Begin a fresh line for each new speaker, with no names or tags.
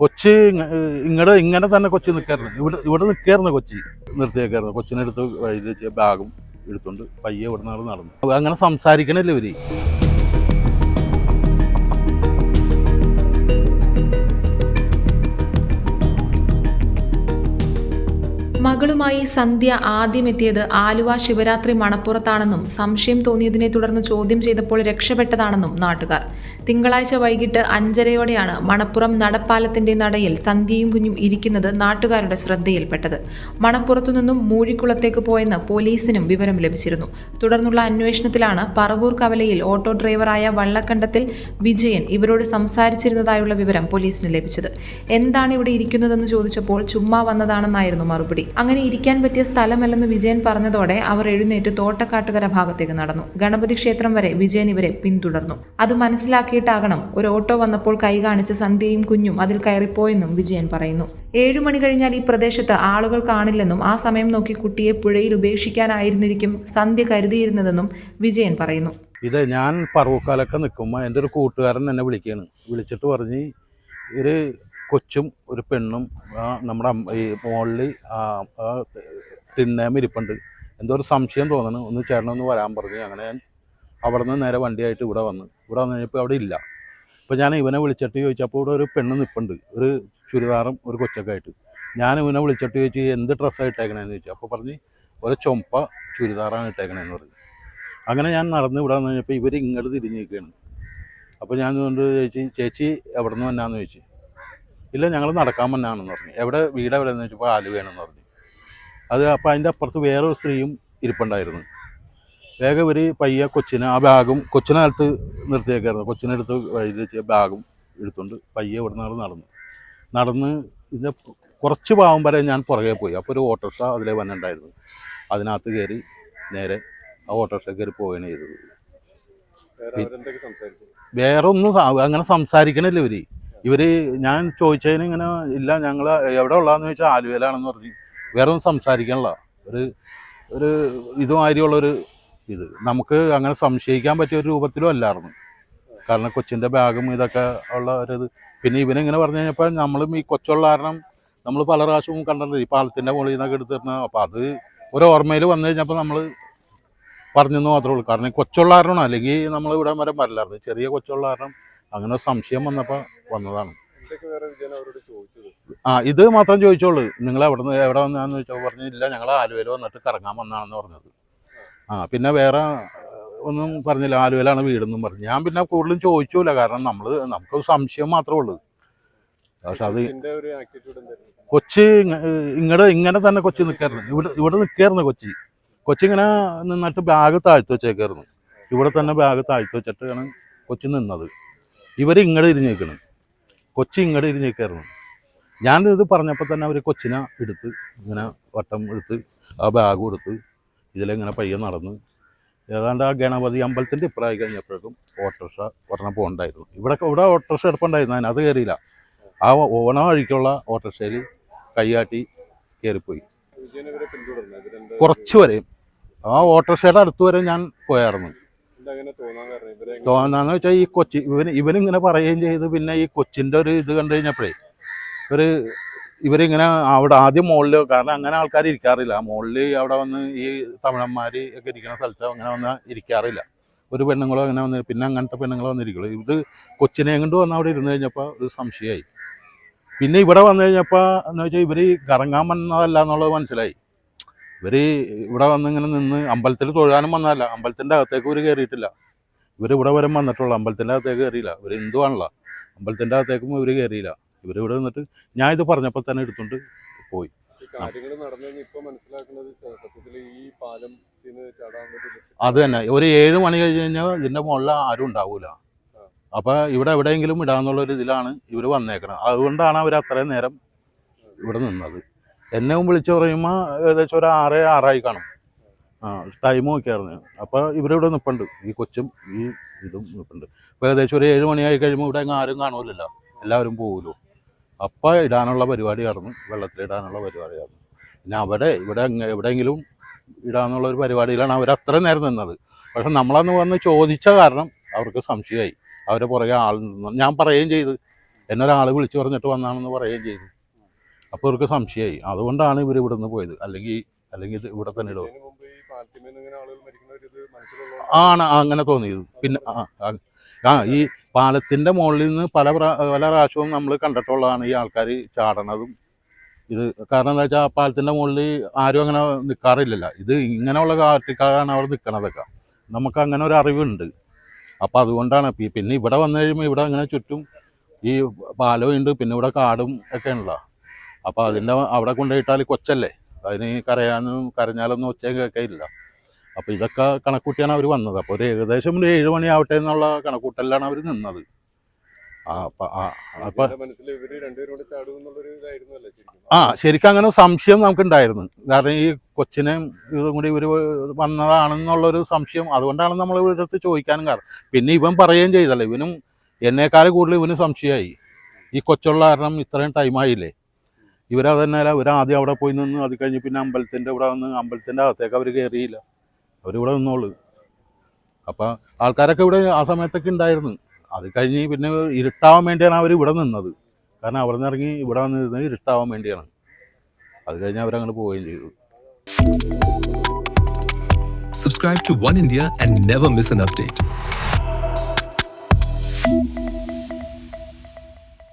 കൊച്ചി ഇങ്ങടെ ഇങ്ങനെ തന്നെ കൊച്ചി നിൽക്കാറുണ്ട് ഇവിടെ ഇവിടെ നിൽക്കായിരുന്നു കൊച്ചി. നിർത്തിയേക്കായിരുന്നു. കൊച്ചിനെടുത്ത് വഴിയിൽ വെച്ച് ബാഗും എടുത്തുകൊണ്ട് പയ്യെ ഇവിടെ നിന്ന് നടന്നു. അങ്ങനെ സംസാരിക്കണല്ലേ ഇവർ.
മകളുമായി സന്ധ്യ ആദ്യമെത്തിയത് ആലുവ ശിവരാത്രി മണപ്പുറത്താണെന്നും സംശയം തോന്നിയതിനെ തുടർന്ന് ചോദ്യം ചെയ്തപ്പോൾ രക്ഷപ്പെട്ടതാണെന്നും നാട്ടുകാർ. തിങ്കളാഴ്ച വൈകിട്ട് അഞ്ചരയോടെയാണ് മണപ്പുറം നടപ്പാലത്തിന്റെ നടയിൽ സന്ധ്യയും കുഞ്ഞും ഇരിക്കുന്നത് നാട്ടുകാരുടെ ശ്രദ്ധയിൽപ്പെട്ടത്. മണപ്പുറത്തു നിന്നും മൂഴിക്കുളത്തേക്ക് പോയെന്ന് പോലീസിനും വിവരം ലഭിച്ചിരുന്നു. തുടർന്നുള്ള അന്വേഷണത്തിലാണ് പറവൂർ കവലയിൽ ഓട്ടോ ഡ്രൈവറായ വള്ളക്കണ്ടത്തിൽ വിജയൻ ഇവരോട് സംസാരിച്ചിരുന്നതായുള്ള വിവരം പോലീസിന് ലഭിച്ചത്. എന്താണ് ഇവിടെ ഇരിക്കുന്നതെന്ന് ചോദിച്ചപ്പോൾ ചുമ്മാ വന്നതാണെന്നായിരുന്നു മറുപടി. അങ്ങനെ ഇരിക്കാൻ പറ്റിയ സ്ഥലമല്ലെന്ന് വിജയൻ പറഞ്ഞതോടെ അവർ എഴുന്നേറ്റ് തോട്ടക്കാട്ടുകര ഭാഗത്തേക്ക് നടന്നു. ഗണപതി ക്ഷേത്രം വരെ വിജയൻ ഇവരെ പിന്തുടർന്നു. അത് മനസ്സിലാക്കിയിട്ടാകണം ഒരു ഓട്ടോ വന്നപ്പോൾ കൈ കാണിച്ച് സന്ധ്യയും കുഞ്ഞും അതിൽ കയറിപ്പോയെന്നും വിജയൻ പറയുന്നു. ഏഴു മണി കഴിഞ്ഞാൽ ഈ പ്രദേശത്ത് ആളുകൾ കാണില്ലെന്നും ആ സമയം നോക്കി കുട്ടിയെ പുഴയിൽ ഉപേക്ഷിക്കാനായിരുന്നിരിക്കും സന്ധ്യ കരുതിയിരുന്നതെന്നും വിജയൻ പറയുന്നു.
ഇത് ഞാൻ പറവക്കാലൊക്കെ നിൽക്കുമ്പോൾ എന്റെ ഒരു കൂട്ടുകാരൻ എന്നെ വിളിക്കുകയാണ് വിളിച്ചിട്ട് പറഞ്ഞ് ഒരു കൊച്ചും ഒരു പെണ്ണും നമ്മുടെ ഈ മോളിൽ തിണ്ണേമ ഇരിപ്പുണ്ട്. എന്തോ ഒരു സംശയം തോന്നണം. ഒന്ന് ചേട്ടനൊന്ന് വരാൻ പറഞ്ഞു. അങ്ങനെ ഞാൻ അവിടെ നിന്ന് നേരെ വണ്ടിയായിട്ട് ഇവിടെ വന്നു. ഇവിടെ വന്നു കഴിഞ്ഞപ്പോൾ അവിടെ ഇല്ല. അപ്പോൾ ഞാൻ ഇവനെ വിളിച്ചിട്ട് ചോദിച്ചപ്പോൾ ഇവിടെ ഒരു പെണ്ണ് നിൽപ്പുണ്ട് ഒരു ചുരിദാറും ഒരു കൊച്ചൊക്കെ ആയിട്ട്. ഞാൻ ഇവനെ വിളിച്ചിട്ട് ചോദിച്ചു എന്ത് ഡ്രസ്സാണ് ഇട്ടേക്കണേന്ന്? ചോദിച്ചു. അപ്പോൾ പറഞ്ഞ് ഒരു ചൊമ്പ ചുരിദാറാണ് ഇട്ടേക്കണേന്ന് പറഞ്ഞു. അങ്ങനെ ഞാൻ നടന്ന് ഇവിടെ വന്നു കഴിഞ്ഞപ്പോൾ ഇവർ ഇങ്ങോട്ട് തിരിഞ്ഞ് നിൽക്കുകയാണ് അപ്പോൾ ഞാൻ കൊണ്ട് ചേച്ചി ചേച്ചി എവിടെ നിന്ന് വന്നാന്ന്? ചോദിച്ചു. ഇല്ല ഞങ്ങൾ നടക്കാൻ വന്നാണെന്ന് പറഞ്ഞു. എവിടെ വീട് എവിടെ എന്ന് ചോദിച്ചപ്പോൾ ആലുവയാണെന്ന് പറഞ്ഞു. അത് അപ്പോൾ അതിന്റെ അപ്പുറത്ത് വേറൊരു സ്ത്രീയും ഇരിപ്പുണ്ടായിരുന്നു. വേഗം ഇവർ പയ്യ കൊച്ചിനെ ആ ബാഗും കൊച്ചിനെ കൊച്ചിനകത്ത് നിർത്തിയേക്കായിരുന്നു. കൊച്ചിനെടുത്ത് വഴിയിൽ വെച്ച് ബാഗും എടുത്തുകൊണ്ട് പയ്യെ ഇവിടെ നിന്ന് നടന്നു. നടന്ന് ഇതിന്റെ കുറച്ച് ഭാഗം വരെ ഞാൻ പുറകെ പോയി. അപ്പോൾ ഒരു ഓട്ടോറിക്ഷ അതിലേ വന്നിട്ടുണ്ടായിരുന്നു. അതിനകത്ത് കയറി നേരെ ആ ഓട്ടോറിക്ഷ കയറി പോവുകയാണ് ചെയ്തത്.
വേറെ
ഒന്നും അങ്ങനെ സംസാരിക്കണില്ല ഇവർ. ഇവർ ഞാൻ ചോദിച്ചതിന് ഇങ്ങനെ ഇല്ല ഞങ്ങൾ എവിടെ ഉള്ളതെന്ന് ചോദിച്ചാൽ ആലുവയിലാണെന്ന് പറഞ്ഞു. വേറെ ഒന്നും സംസാരിക്കാനുള്ള ഒരു ഒരു ഇതുമാതിരിയുള്ളൊരു ഇത്. നമുക്ക് അങ്ങനെ സംശയിക്കാൻ പറ്റിയ ഒരു രൂപത്തിലും അല്ലായിരുന്നു. കാരണം കൊച്ചിന്റെ ബാഗും ഇതൊക്കെ ഉള്ള ഒരു പിന്നെ ഇവനിങ്ങനെ പറഞ്ഞു കഴിഞ്ഞപ്പോൾ നമ്മളും ഈ കൊച്ചുള്ള കാരണം നമ്മൾ പല പ്രാവശ്യവും കണ്ടിട്ടുണ്ട്. ഈ പാലത്തിന്റെ മുകളിൽ നിന്നൊക്കെ എടുത്തിരുന്ന അപ്പോൾ അത് ഒരു ഓർമ്മയിൽ വന്നു കഴിഞ്ഞപ്പോൾ നമ്മൾ പറഞ്ഞെന്ന് മാത്രമേ ഉള്ളൂ. കാരണം കൊച്ചുള്ള അല്ലെങ്കിൽ നമ്മൾ ഇവിടെ വരെ വരില്ലായിരുന്നു ചെറിയ കൊച്ചുള്ള കാരണം അങ്ങനെ സംശയം വന്നപ്പോൾ വന്നതാണ്. ആ ഇത് മാത്രം ചോദിച്ചോളൂ. നിങ്ങൾ എവിടെ നിന്ന് എവിടെ വന്നാന്ന് ചോദിച്ചപ്പോൾ പറഞ്ഞില്ല ഞങ്ങൾ ആലുവയിൽ വന്നിട്ട് കറങ്ങാൻ വന്നാണെന്ന് പറഞ്ഞത്. ആ പിന്നെ വേറെ ഒന്നും പറഞ്ഞില്ല. ആലുവയിലാണ് വീടെന്നും പറഞ്ഞു. ഞാൻ പിന്നെ കൂടുതലും ചോദിച്ചില്ല കാരണം നമ്മൾ നമുക്ക് സംശയം മാത്രമേ ഉള്ളൂ. പക്ഷെ അത് കൊച്ചി ഇങ്ങടെ ഇങ്ങനെ തന്നെ കൊച്ചി നിൽക്കായിരുന്നു ഇവിടെ ഇവിടെ നിൽക്കായിരുന്നു കൊച്ചി. കൊച്ചി ഇങ്ങനെ നിന്നിട്ട് ബാഗ് താഴ്ത്തി വെച്ചേക്കായിരുന്നു. ഇവിടെ തന്നെ ബാഗ് താഴ്ത്തി വെച്ചിട്ടാണ് കൊച്ചി നിന്നത്. ഇവർ ഇങ്ങോട്ട് ഇരിഞ്ഞ് നിൽക്കണം കൊച്ചി ഇങ്ങോട്ട് നിൽക്കായിരുന്നു ഞാൻ ഇത് പറഞ്ഞപ്പോൾ തന്നെ അവർ കൊച്ചിനെ എടുത്ത് ഇങ്ങനെ വട്ടം എടുത്ത് ആ ബാഗ് കൊടുത്ത് ഇതിലിങ്ങനെ പയ്യെ നടന്ന്. ഏതാണ്ട് ആ ഗണപതി അമ്പലത്തിന്റെ ഇപ്പറായി കഴിഞ്ഞപ്പോഴേക്കും ഓട്ടോറിക്ഷ ഒരെണ്ണം പോകണ്ടായിരുന്നു. ഇവിടെ ഇവിടെ ഓട്ടോറിക്ഷ എടുപ്പുണ്ടായിരുന്നു. അതിനകത്ത് കയറിയില്ല ആ ഓണ വഴിക്കുള്ള ഓട്ടോറിക്ഷയിൽ കൈയാട്ടി കയറിപ്പോയി കുറച്ച് വരെയും. ആ ഓട്ടോറിക്ഷയുടെ അടുത്ത് വരെ ഞാൻ പോയായിരുന്നു. തോന്നാന്ന് വെച്ചാൽ ഈ കൊച്ചി ഇവന് ഇവനിങ്ങനെ പറയുകയും ചെയ്ത് പിന്നെ ഈ കൊച്ചിന്റെ ഒരു ഇത് കണ്ടു കഴിഞ്ഞപ്പോഴേ ഒരു ഇവരിങ്ങനെ അവിടെ ആദ്യം മുകളിൽ കാരണം അങ്ങനെ ആൾക്കാർ ഇരിക്കാറില്ല. മുകളിൽ അവിടെ വന്ന് ഈ തമിഴന്മാർ ഒക്കെ ഇരിക്കുന്ന സ്ഥലത്ത് അങ്ങനെ വന്ന് ഇരിക്കാറില്ല. ഒരു പെണ്ണുങ്ങളോ അങ്ങനെ വന്ന് പിന്നെ അങ്ങനത്തെ പെണ്ണുങ്ങളോ വന്നിരിക്കുള്ളൂ. ഇത് കൊച്ചിനെ കൊണ്ട് വന്ന് അവിടെ ഇരുന്ന് കഴിഞ്ഞപ്പോൾ ഒരു സംശയമായി. പിന്നെ ഇവിടെ വന്നു കഴിഞ്ഞപ്പോൾ എന്ന് വെച്ചാൽ ഇവർ കറങ്ങാൻ വന്നതല്ല എന്നുള്ളത് മനസ്സിലായി. ഇവർ ഇവിടെ വന്നിങ്ങനെ നിന്ന് അമ്പലത്തിൽ തൊഴാനും വന്നതല്ല. അമ്പലത്തിന്റെ അകത്തേക്ക് ഇവർ കയറിയിട്ടില്ല ഇവർ ഇവിടെ വരെ വന്നിട്ടുള്ളൂ. അമ്പലത്തിന്റെ അകത്തേക്ക് കയറിയില്ല ഇവർ എന്തുവാണല്ലോ അമ്പലത്തിന്റെ അകത്തേക്കും ഇവർ കയറിയില്ല ഇവർ ഇവിടെ നിന്നിട്ട് ഞാൻ ഇത് പറഞ്ഞപ്പോൾ തന്നെ എടുത്തുകൊണ്ട്
പോയി.
അത് തന്നെ. ഒരു ഏഴ് മണി കഴിഞ്ഞ് കഴിഞ്ഞാൽ ഇതിന്റെ മുകളിൽ ആരും ഉണ്ടാവൂല. അപ്പോൾ ഇവിടെ എവിടെയെങ്കിലും ഇടാന്നുള്ളൊരു ഇതിലാണ് ഇവർ വന്നേക്കണം അതുകൊണ്ടാണ് അവർ അത്രയും നേരം ഇവിടെ നിന്നത്. എന്നെ വിളിച്ചു പറയുമ്പോൾ ഏകദേശം ഒരു ആറ് ആറായി കാണും. ആ ടൈം നോക്കിയായിരുന്നു. അപ്പോൾ ഇവരിവിടെ നിൽപ്പുണ്ട് ഈ കൊച്ചും ഈ ഇതും നിൽപ്പുണ്ട് അപ്പോൾ ഏകദേശം ഒരു ഏഴ് മണിയായി കഴിയുമ്പോൾ ഇവിടെ അങ്ങ് ആരും കാണുമല്ലോ എല്ലാവരും പോകുമല്ലോ അപ്പോൾ ഇടാനുള്ള പരിപാടിയായിരുന്നു. വെള്ളത്തിലിടാനുള്ള പരിപാടിയായിരുന്നു. പിന്നെ അവിടെ ഇവിടെ എവിടെയെങ്കിലും ഇടാന്നുള്ള ഒരു പരിപാടിയിലാണ് അവർ അത്ര നേരം നിന്നത്. പക്ഷെ നമ്മളന്ന് വന്ന് ചോദിച്ച കാരണം അവർക്ക് സംശയമായി. അവരെ പുറകെ ആൾ ഞാൻ പറയുകയും ചെയ്തു. എന്നൊരാൾ വിളിച്ചു പറഞ്ഞിട്ട് വന്നാണെന്ന് പറയുകയും ചെയ്തു. അപ്പോൾ ഇവർക്ക് സംശയമായി അതുകൊണ്ടാണ് ഇവർ ഇവിടെ നിന്ന് പോയത്. അല്ലെങ്കിൽ അല്ലെങ്കിൽ ഇത് ഇവിടെ തന്നെ ഇടും. ആണ് അങ്ങനെ തോന്നിയത്. പിന്നെ ആ ഈ പാലത്തിന്റെ മുകളിൽ നിന്ന് പല പല പ്രാവശ്യവും നമ്മൾ കണ്ടിട്ടുള്ളതാണ് ഈ ആൾക്കാർ ചാടണതും. ഇത് കാരണം എന്താ വെച്ചാൽ പാലത്തിന്റെ മുകളിൽ ആരും അങ്ങനെ നിൽക്കാറില്ലല്ലോ ഇത് ഇങ്ങനെയുള്ള കാറ്റിക്കാരാണ് അവർ നിൽക്കണതൊക്കെ നമുക്ക് അങ്ങനെ ഒരു അറിവുണ്ട്. അപ്പോൾ അതുകൊണ്ടാണ് പിന്നെ ഇവിടെ വന്നു കഴിയുമ്പോൾ ഇവിടെ അങ്ങനെ ചുറ്റും ഈ പാലവും ഉണ്ട് പിന്നെ ഇവിടെ കാടും ഒക്കെ ഉണ്ടല്ലോ. അപ്പോൾ അതിന്റെ അവിടെ കൊണ്ടുപോയിട്ടാൽ കൊച്ചല്ലേ? അതിന് കരയാനും കരഞ്ഞാലൊന്നും ഒച്ചയും കേൾക്കില്ല അപ്പോൾ ഇതൊക്കെ കണക്കൂട്ടിയാണ് അവർ വന്നത്. അപ്പോൾ ഒരു ഏകദേശം ഒരു ഏഴ് മണിയാവട്ടെ എന്നുള്ള കണക്കൂട്ടലിലാണ് അവർ നിന്നത്. ആ
ശരിക്കും.
ആ ശരിക്കും അങ്ങനെ സംശയം നമുക്കുണ്ടായിരുന്നു. കാരണം ഈ കൊച്ചിനെ ഇതും കൂടി ഇവർ വന്നതാണെന്നുള്ളൊരു സംശയം. അതുകൊണ്ടാണ് നമ്മൾ ഇവരടുത്ത് ചോദിക്കാനും കാരണം. പിന്നെ ഇവൻ പറയുകയും ചെയ്തല്ലോ ഇവനും എന്നേക്കാൾ കൂടുതൽ ഇവന് സംശയമായി. ഈ കൊച്ചുള്ള കാരണം ഇത്രയും ടൈമായില്ലേ ഇവരത് തന്നെ അല്ല ഇവരാദ്യം അവിടെ പോയി നിന്ന് അത് കഴിഞ്ഞ് പിന്നെ അമ്പലത്തിന്റെ ഇവിടെ വന്ന് അമ്പലത്തിന്റെ അകത്തേക്ക് അവർ കയറിയില്ല. അവരിവിടെ നിന്നോളൂ. അപ്പം ആൾക്കാരൊക്കെ ഇവിടെ ആ സമയത്തൊക്കെ ഉണ്ടായിരുന്നു. അത് കഴിഞ്ഞ് പിന്നെ ഇരുട്ടാവാൻ വേണ്ടിയാണ് അവർ ഇവിടെ നിന്നത്. കാരണം അവിടെ നിന്ന് ഇറങ്ങി ഇവിടെ വന്നിരുന്നത് ഇരുട്ടാവാൻ വേണ്ടിയാണ്. അത് കഴിഞ്ഞ് അവരങ്ങനെ പോവുകയും ചെയ്തു.
Subscribe to One India and never miss an update.